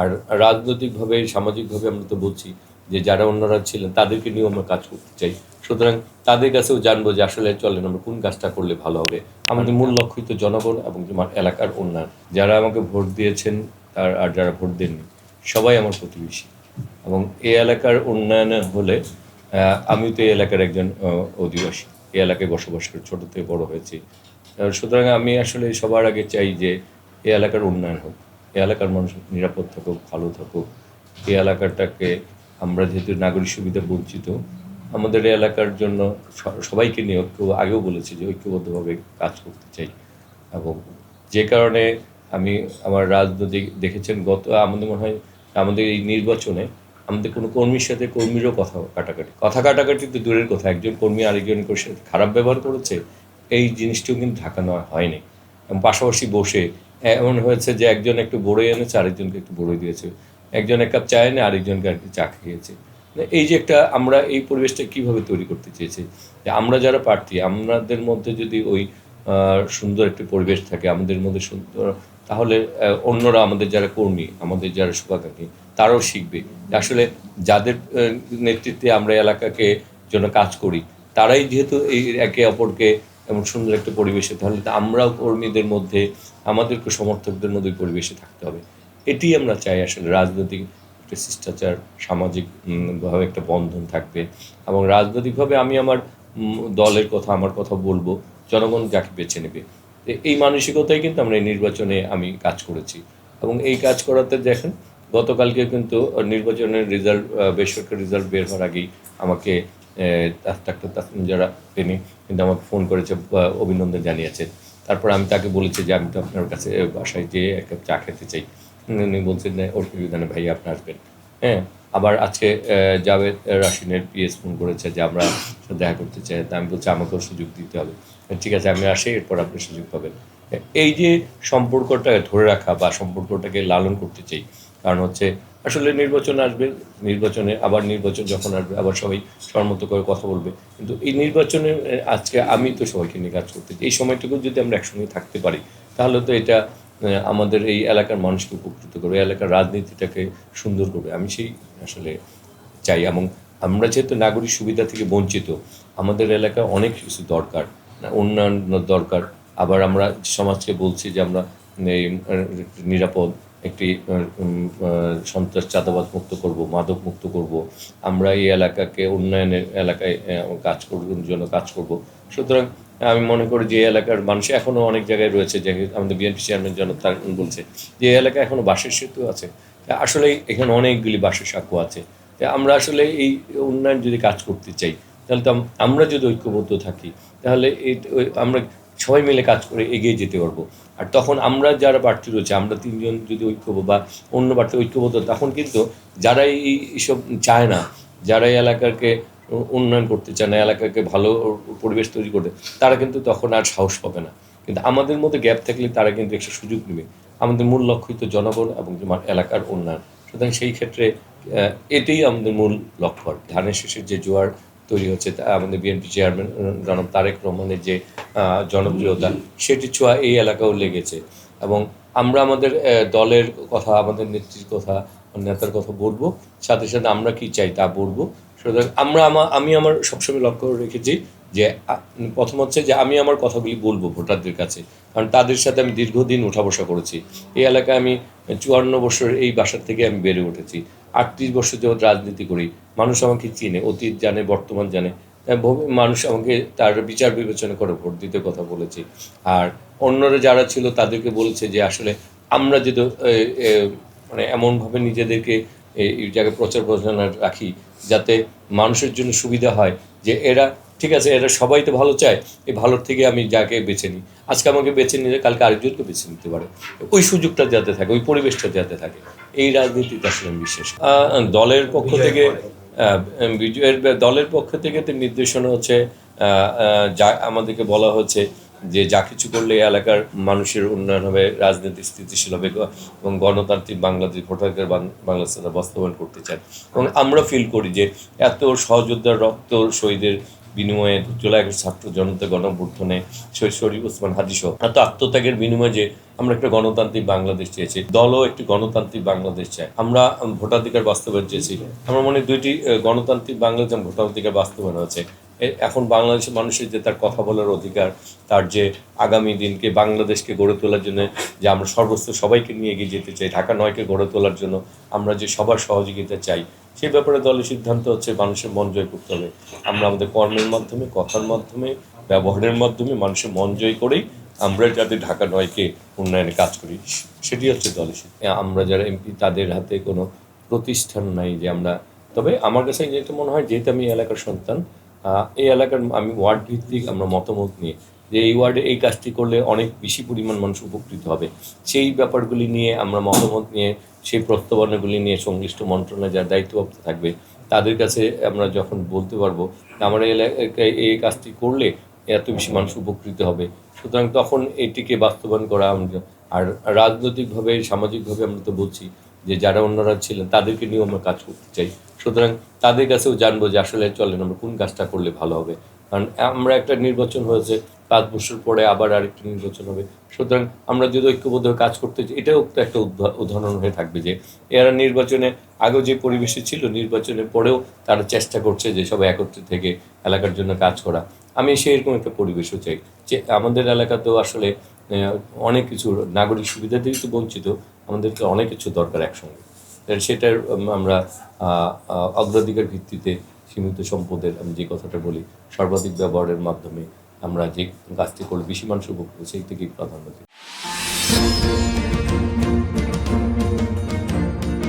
আর রাজনৈতিকভাবে, সামাজিকভাবে আমরা তো বলছি যে যারা অন্যরা ছিলেন তাদেরকে নিয়েও আমরা কাজ করতে চাই। সুতরাং তাদের কাছেও জানব যে আসলে চলেন আমরা কোন কাজটা করলে ভালো হবে। আমাদের মূল লক্ষ্যই তো জনগণ এবং আমার এলাকার উন্নয়ন। যারা আমাকে ভোট দিয়েছেন, তার আর যারা ভোট দেননি, সবাই আমার প্রতিবেশী। এবং এই এলাকার উন্নয়নে হলে আমি তো এই এলাকার একজন অধিবাসী। এই এলাকায় বসবাস করে ছোটো থেকে বড় হয়েছি। সুতরাং আমি আসলে সবার আগে চাই যে এই এলাকার উন্নয়ন হোক। এই এলাকার মানুষ নিরাপদ থাকুক, ভালো থাকুক। এই এলাকাটাকে আমরা যেহেতু নাগরিক সুবিধা বঞ্চিত, আমাদের এলাকার জন্য সবাইকে নিয়ে ঐক্য আগেও বলেছি যে ঐক্যবদ্ধভাবে কাজ করতে চাই এবং যে কারণে আমি আমার রাজনৈতিক দেখেছেন গত, আমাদের মনে হয় আমাদের এই নির্বাচনে আমাদের কোনো কর্মীর সাথে কর্মীরও কথা কাটাকাটি কথা কাটাকাটি তো দূরের কথা, একজন কর্মী আরেকজনের সাথে খারাপ ব্যবহার করেছে, এই জিনিসটিও কিন্তু ঢাকা নেওয়া হয়নি। এবং পাশাপাশি বসে এমন হয়েছে যে একজন একটু বড়ই এনেছে, আরেকজনকে একটু বড়ই দিয়েছে। একজন এক কাপ চা এনে, আরেকজনকে আর কি চা খেয়েছে। মানে এই যে একটা আমরা এই পরিবেশটা কীভাবে তৈরি করতে চেয়েছি, যে আমরা যারা প্রার্থী, আমাদের মধ্যে যদি ওই সুন্দর একটি পরিবেশ থাকে, আমাদের মধ্যে সুন্দর, তাহলে অন্যরা আমাদের যারা কর্মী, আমাদের যারা শুভাকাঙ্ক্ষী তারাও শিখবে। আসলে যাদের নেতৃত্বে আমরা এলাকাকে জন্য কাজ করি, তারাই যেহেতু এই একে অপরকে এমন সুন্দর একটা পরিবেশে, তাহলে আমরাও কর্মীদের মধ্যে আমাদেরকে সমর্থকদের মধ্যে পরিবেশে থাকতে হবে। এটি আমরা চাই আসলে রাজনৈতিক একটা শিষ্টাচার সামাজিকভাবে একটা বন্ধন থাকবে এবং রাজনৈতিকভাবে আমি আমার দলের কথা, আমার কথা বলব, জনগণ যাকে বেছে নেবে। এই মানসিকতাই কিন্তু আমরা এই নির্বাচনে আমি কাজ করেছি এবং এই কাজ করাতে দেখেন, গতকালকে কিন্তু নির্বাচনের রেজাল্ট বেসরকারি রেজাল্ট বের হওয়ার আগেই আমাকে ডাক্তার যারা তিনি কিন্তু আমাকে ফোন করেছে অভিনন্দন জানিয়েছেন। তারপর আমি তাকে বলেছি যে, আমি তো আপনার কাছে বাসায় যেয়ে এক কাপ চা খেতে চাই। উনি বলছেন ওর বিধানে ভাই আপনি আসবেন। হ্যাঁ আবার আজকে জাভেদ রাশিনের পিএস ফোন করেছে যে, আমরা দেখা করতে চাই। তা আমি বলছি, আমাকেও সুযোগ দিতে হবে। ঠিক আছে, আমি আসি, এরপর আপনি সুযোগ পাবেন। এই যে সম্পর্কটা ধরে রাখা বা সম্পর্কটাকে লালন করতে চাই, কারণ হচ্ছে আসলে নির্বাচন আসবে, নির্বাচনে আবার নির্বাচন যখন আসবে, আবার সবাই সম্মত করে কথা বলবে। কিন্তু এই নির্বাচনে আজকে আমি তো সবাইকে নিয়ে কাজ করতে এই সময়টুকু যদি আমরা একসঙ্গে থাকতে পারি, তাহলে তো এটা আমাদের এই এলাকার মানুষকে উপকৃত করবে এলাকার রাজনীতিটাকে সুন্দর করবে। আমি সেই আসলে চাই এবং আমরা যেহেতু নাগরিক সুবিধা থেকে বঞ্চিত, আমাদের এলাকায় অনেক কিছু দরকার উন্নয়ন দরকার। আবার আমরা সমাজকে বলছি যে আমরা নিরাপদ একটি সন্ত্রাস চাঁদাবাদ মুক্ত করব, মাদক মুক্ত করব, আমরা এই এলাকাকে উন্নয়নের এলাকায় কাজ করব, জন্য কাজ করব। সুতরাং আমি মনে করি যে এলাকার মানুষ এখনও অনেক জায়গায় রয়েছে, যে আমাদের বিএনপি চেয়ারম্যান জন তার বলছে যে এলাকায় এখনও বাঁশের সেতু আছে। আসলে এখানে অনেকগুলি বাসের সাঁকো আছে। আমরা আসলে এই উন্নয়ন যদি কাজ করতে চাই, তাহলে তো আমরা যদি ঐক্যবদ্ধ থাকি, তাহলে এই আমরা সবাই মিলে কাজ করে এগিয়ে যেতে পারব। আর তখন আমরা যারা প্রার্থী রয়েছে, আমরা তিনজন যদি ঐক্যবদ্ধ বা অন্য প্রার্থী ঐক্যবদ্ধ, তখন কিন্তু যারা এই এইসব চায় না, যারা এই এলাকাকে উন্নয়ন করতে চায় না, এলাকাকে ভালো পরিবেশ তৈরি করতে, তারা কিন্তু তখন আর সাহস পাবে না। কিন্তু আমাদের মধ্যে গ্যাপ থাকলে তারা কিন্তু একটা সুযোগ নেবে। আমাদের মূল লক্ষ্যই তো জনগণ এবং এলাকার উন্নয়ন। সুতরাং সেই ক্ষেত্রে এটাই আমাদের মূল লক্ষ্য ধানের শেষের যে জোয়ার তৈরি হচ্ছে আমাদের বিএনপি চেয়ারম্যান জনাব তারেক রহমানের যে জনপ্রিয়তা, সেটি ছোঁয়া এই এলাকাও লেগেছে। এবং আমরা আমাদের দলের কথা, আমাদের নেত্রীর কথা, নেতার কথা বলব, সাথে সাথে আমরা কি চাই তা বলব। সুতরাং আমরা আমা- আমি আমার সবসময় লক্ষ্য রেখেছি যে প্রথম হচ্ছে যে আমি আমার কথাগুলি বলব ভোটারদের কাছে। কারণ তাদের সাথে আমি দীর্ঘদিন উঠা বসা করেছি। এই এলাকায় আমি চুয়ান্ন বছর এই বাসার থেকে আমি বেড়ে উঠেছি। আটত্রিশ বছর যাবৎ রাজনীতি করি। মানুষ আমাকে চিনে, অতীত জানে, বর্তমান জানে। মানুষ আমাকে তার বিচার বিবেচনা করে ভোট দিতে কথা বলেছে। আর অন্যরা যারা ছিল তাদেরকে বলেছে যে আসলে আমরা যদি মানে এমনভাবে নিজেদেরকে এই জায়গায় প্রচার প্রচারণা রাখি যাতে মানুষের জন্য সুবিধা হয় যে এরা ঠিক আছে এরা সবাই তো ভালো চায় এই ভালোর থেকে আমি যাকে বেছে নিই। আজকে আমাকে বেছে নিলে কালকে আরেকজনকে বেছে নিতে পারে। ওই সুযোগটা যাতে থাকে ওই পরিবেশটা যাতে থাকে। এই রাজনীতিতে আসলে আমি বিশ্বাস দলের পক্ষ থেকে বিজয়ের দলের পক্ষ থেকে তো নির্দেশনা হচ্ছে যা আমাদেরকে বলা হচ্ছে যে যা কিছু করলে এলাকার মানুষের উন্নয়ন হবে রাজনীতি স্থিতিশীল হবে এবং গণতান্ত্রিক বাংলাদেশ ভোটারদের বাংলাদেশ বাস্তবায়ন করতে চান এবং আমরা ফিল করি যে এত সহযোদ্ধার রক্ত শহীদের বিনিময়ে জুলাই ছাত্র জনতা গণঅভ্যুত্থানে শহীদ শরীফ ওসমান হাজি সহ। এত আত্মত্যাগের বিনিময়ে যে আমরা একটা গণতান্ত্রিক বাংলাদেশ চেয়েছি, দলও একটি গণতান্ত্রিক বাংলাদেশ চায়। আমরা ভোটাধিকার বাস্তবায়ন চেয়েছি। আমার মনে দুইটি গণতান্ত্রিক বাংলাদেশ ভোটাধিকার বাস্তবায়ন হয়েছে এখন বাংলাদেশের মানুষের যে তার কথা বলার অধিকার, তার যে আগামী দিনকে বাংলাদেশকে গড়ে তোলার জন্য যে আমরা সর্বস্ব সবাইকে নিয়ে এগিয়ে যেতে চাই, ঢাকা নয়কে গড়ে তোলার জন্য আমরা যে সবার সহযোগিতা চাই সেই ব্যাপারে দলের সিদ্ধান্ত হচ্ছে মানুষের মন জয় করতে হবে আমরা আমাদের কর্মের মাধ্যমে, কথার মাধ্যমে, ব্যবহারের মাধ্যমে মানুষের মন জয় করেই আমরা যাতে ঢাকা নয়কে উন্নয়নে কাজ করি সেটি হচ্ছে দলের। আমরা যারা এমপি, তাদের হাতে কোনো প্রতিষ্ঠান নাই যে আমরা তবে আমার কাছে যেটা মনে হয়, যেহেতু আমি এলাকার সন্তান এই এলাকার আমি ওয়ার্ড ভিত্তিক আমরা মতামত নিয়ে যে এই ওয়ার্ডে এই কাজটি করলে অনেক বেশি পরিমাণ মানুষ উপকৃত হবে। সেই ব্যাপারগুলি নিয়ে আমরা মতামত নিয়ে, সেই প্রস্তাবনাগুলি নিয়ে সংশ্লিষ্ট মন্ত্রণালয় যারা দায়িত্বপ্রাপ্ত থাকবে, তাদের কাছে আমরা যখন বলতে পারব আমরা এলাকায় এই কাজটি করলে এত বেশি মানুষ উপকৃত হবে। সুতরাং তখন এটিকে বাস্তবায়ন করা আমরা, আর রাজনৈতিকভাবে, সামাজিকভাবে আমরা তো বলছি যে যারা অন্যরা ছিলেন তাদেরকে নিয়েও আমরা কাজ করতে চাই। সুতরাং তাদের কাছেও জানব যে আসলে চলেন আমরা কোন কাজটা করলে ভালো হবে। কারণ আমরা একটা নির্বাচন হয়েছে, পাঁচ বছর পরে আবার আরেকটা নির্বাচন হবে। সুতরাং আমরা যদি ঐক্যবদ্ধ কাজ করতে চাই, এটাও তো একটা উদাহ- উদাহরণ হয়ে থাকবে যে এরা নির্বাচনে আগে যে পরিবেশে ছিল, নির্বাচনের পরেও তারা চেষ্টা করছে যে সবাই একত্রে থেকে এলাকার জন্য কাজ করা। আমি সেরকম একটা পরিবেশও চাই যে আমাদের এলাকাতেও আসলে অনেক কিছু নাগরিক সুবিধা থেকে তো বঞ্চিত, আমাদেরকে অনেক কিছু দরকার একসঙ্গে। সেটার আমরা অগ্রাধিকার ভিত্তিতে সীমিত সম্পদের আমি যে কথাটা বলি, সর্বাধিক ব্যবহারের মাধ্যমে আমরা যে গাছটি করলে বেশি মানুষ উপকৃত সেই থেকেই প্রাধান্য দিই